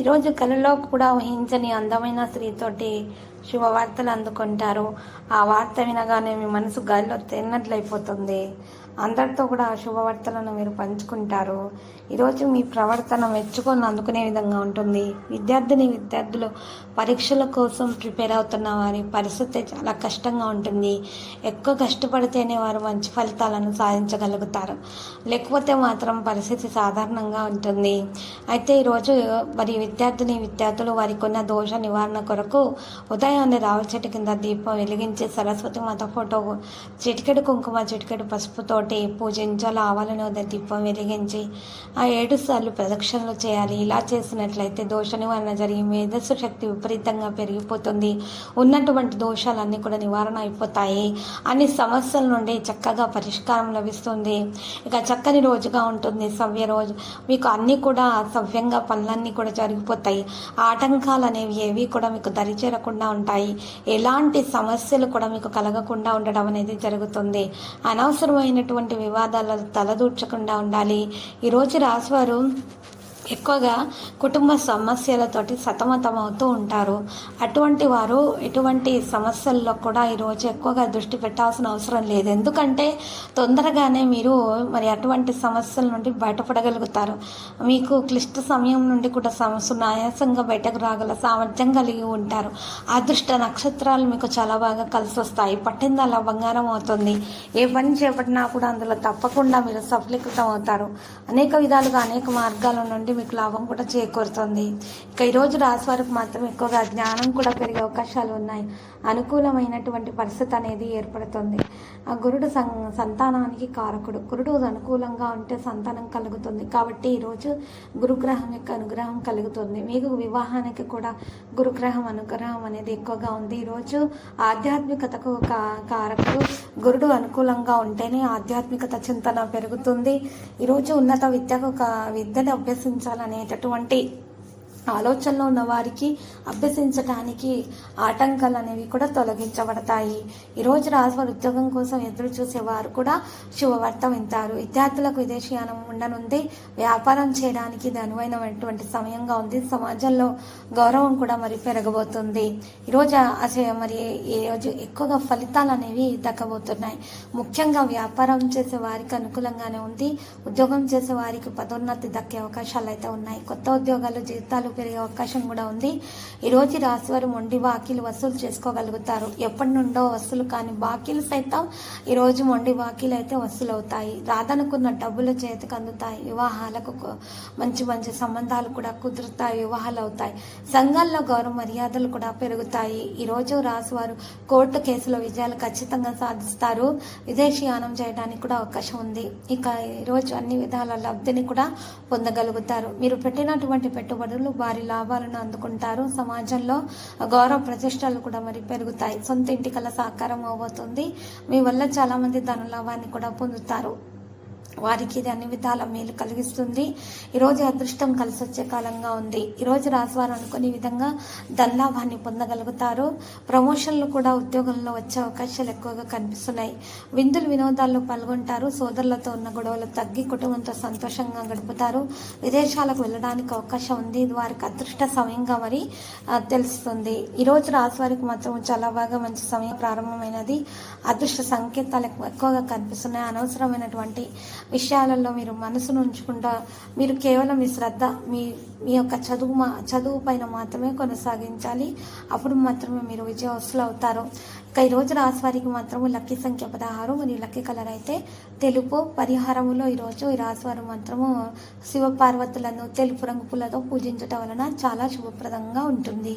ఈరోజు కలలో కూడా ఊహించని అందమైన స్త్రీతోటి శుభవార్తలు అందుకుంటారు. ఆ వార్త వినగానే మీ మనసు గాలిలో తిన్నట్లయిపోతుంది. అందరితో కూడా ఆ శుభవార్తలను మీరు పంచుకుంటారు. ఈరోజు మీ ప్రవర్తన మెచ్చుకొని అందుకునే విధంగా ఉంటుంది. విద్యార్థిని విద్యార్థులు పరీక్షల కోసం ప్రిపేర్ అవుతున్న వారి పరిస్థితి చాలా కష్టంగా ఉంటుంది. ఎక్కువ కష్టపడితేనే వారు మంచి ఫలితాలను సాధించగలుగుతారు. లేకపోతే మాత్రం పరిస్థితి సాధారణంగా ఉంటుంది. అయితే ఈరోజు మరి విద్యార్థిని విద్యార్థులు వారికి ఉన్న దోష నివారణ కొరకు ఉదయాన్నే రావి చెట్టు కింద దీపం వెలిగించి సరస్వతి మాత ఫోటో చిటికెడు కుంకుమ చిటికెడు పసుపుతో పూజించాలి ఆవాలను ఉదయం దీపం వెలిగించి ఆ ఏడు సార్లు ప్రదక్షిణలు చేయాలి. ఇలా చేసినట్లయితే దోష నివారణ జరిగి మేధస్సు శక్తి విపరీతంగా పెరిగిపోతుంది. ఉన్నటువంటి దోషాలన్నీ కూడా నివారణ అయిపోతాయి. అన్ని సమస్యల నుండి చక్కగా పరిష్కారం లభిస్తుంది. ఇక చక్కని రోజుగా ఉంటుంది. సవ్య రోజు మీకు అన్నీ కూడా సవ్యంగా పనులన్నీ కూడా జరిగిపోతాయి. ఆటంకాలు అనేవి ఏవి కూడా మీకు దరిచేరకుండా ఉంటాయి. ఎలాంటి సమస్యలు కూడా మీకు కలగకుండా ఉండడం అనేది జరుగుతుంది. అనవసరమైనటువంటి వివాదాలు తలదూర్చకుండా ఉండాలి. ఈరోజు రాశివారు ఎక్కువగా కుటుంబ సమస్యలతోటి సతమతం అవుతూ ఉంటారు. అటువంటి వారు ఎటువంటి సమస్యల్లో కూడా ఈరోజు ఎక్కువగా దృష్టి పెట్టాల్సిన అవసరం లేదు. ఎందుకంటే తొందరగానే మీరు మరి అటువంటి సమస్యల నుండి బయటపడగలుగుతారు. మీకు క్లిష్ట సమయం నుండి కూడా సమస్య సునాయాసంగా బయటకు రాగల సామర్థ్యం కలిగి ఉంటారు. అదృష్ట నక్షత్రాలు మీకు చాలా బాగా కలిసి వస్తాయి పట్టింది అలా బంగారం అవుతుంది. ఏ పని చేపట్టినా కూడా అందులో తప్పకుండా మీరు సఫలీకృతం అవుతారు అనేక విధాలుగా అనేక మార్గాల నుండి మీకు లాభం కూడా చేకూరుతుంది. ఇక ఈరోజు రాశి వారికి మాత్రం ఎక్కువగా జ్ఞానం కూడా పెరిగే అవకాశాలు ఉన్నాయి. అనుకూలమైనటువంటి పరిస్థితి అనేది ఏర్పడుతుంది. ఆ గురుడు సం సంతానానికి కారకుడు. గురుడు అనుకూలంగా ఉంటే సంతానం కలుగుతుంది. కాబట్టి ఈరోజు గురుగ్రహం యొక్క అనుగ్రహం కలుగుతుంది. మీకు వివాహానికి కూడా గురుగ్రహం అనుగ్రహం అనేది ఎక్కువగా ఉంది. ఈరోజు ఆధ్యాత్మికతకు కారకుడు. గురుడు అనుకూలంగా ఉంటేనే ఆధ్యాత్మికత చింతన పెరుగుతుంది. ఈరోజు ఉన్నత విద్యకు విద్యను కా- విద్యను అనేటటువంటి ఆలోచనలో ఉన్న వారికి అభ్యసించడానికి ఆటంకాలు అనేవి కూడా తొలగించబడతాయి. ఈరోజు రాజువారి ఉద్యోగం కోసం ఎదురు చూసేవారు కూడా శుభవార్త వింటారు. విద్యార్థులకు విదేశీయానం ఉండనుంది. వ్యాపారం చేయడానికి ఇది అనువైనటువంటి సమయంగా ఉంది. సమాజంలో గౌరవం కూడా మరి పెరగబోతుంది. ఈరోజు మరి ఈ రోజు ఎక్కువగా ఫలితాలు అనేవి దక్కబోతున్నాయి. ముఖ్యంగా వ్యాపారం చేసే వారికి అనుకూలంగానే ఉంది. ఉద్యోగం చేసే వారికి పదోన్నతి దక్కే అవకాశాలు అయితే ఉన్నాయి. కొత్త ఉద్యోగాలు జీతాలు పెరిగే అవకాశం కూడా ఉంది. ఈరోజు రాశివారు రాశి వారు మొండి బాకీలు వసూలు చేసుకోగలుగుతారు. ఎప్పటి నుండో వసూలు కాని బాకీలు సైతం ఈరోజు మొండి బాకీలు అయితే వసూలు అవుతాయి రాదనుకున్న డబ్బులు చేతికి అందుతాయి. వివాహాలకు మంచి మంచి సంబంధాలు కూడా కుదురుతాయి. వివాహాలు అవుతాయి సంఘాల్లో గౌరవ మర్యాదలు కూడా పెరుగుతాయి. ఈరోజు రాశివారు రాశి వారు కోర్టు కేసులో విజయాలు ఖచ్చితంగా సాధిస్తారు. విదేశీయానం చేయడానికి కూడా అవకాశం ఉంది. ఇక ఈరోజు అన్ని విధాల లబ్ధిని కూడా పొందగలుగుతారు. మీరు పెట్టినటువంటి పెట్టుబడులు వారి లాభాలను అందుకుంటారు. సమాజంలో గౌరవ ప్రతిష్టలు కూడా మరి పెరుగుతాయి. సొంత ఇంటి కల సాకారం అవబోతుంది. మీ వల్ల చాలా మంది ధన లాభాన్ని కూడా పొందుతారు. వారికి ఇది అన్ని విధాల మేలు కలిగిస్తుంది. ఈరోజు అదృష్టం కలిసి వచ్చే కాలంగా ఉంది. ఈరోజు రాజువారు అనుకునే విధంగా ధనలాభాన్ని పొందగలుగుతారు. ప్రమోషన్లు కూడా ఉద్యోగంలో వచ్చే అవకాశాలు ఎక్కువగా కనిపిస్తున్నాయి. విందులు వినోదాల్లో పాల్గొంటారు. సోదరులతో ఉన్న గొడవలు తగ్గి కుటుంబంతో సంతోషంగా గడుపుతారు. విదేశాలకు వెళ్ళడానికి అవకాశం ఉంది. ఇది వారికి అదృష్ట సమయంగా మరి తెలుస్తుంది. ఈరోజు రాజువారికి మాత్రం చాలా బాగా మంచి సమయం ప్రారంభమైనది. అదృష్ట సంకేతాలు ఎక్కువగా కనిపిస్తున్నాయి. అనవసరమైనటువంటి విషయాలలో మీరు మనసును ఉంచకుండా మీరు కేవలం మీ శ్రద్ధ మీ మీ యొక్క చదువు మా చదువు పైన మాత్రమే కొనసాగించాలి. అప్పుడు మాత్రమే మీరు విజయవస్తులు అవుతారు ఇక ఈరోజు రాశి వారికి మాత్రము లక్కీ సంఖ్య పదహారు మరియు లక్కీ కలర్ అయితే తెలుపు. పరిహారములో ఈరోజు ఈ రాశి వారు మాత్రము శివ పార్వతులను తెలుపు రంగు పూలతో పూజించటం వలన చాలా శుభప్రదంగా ఉంటుంది.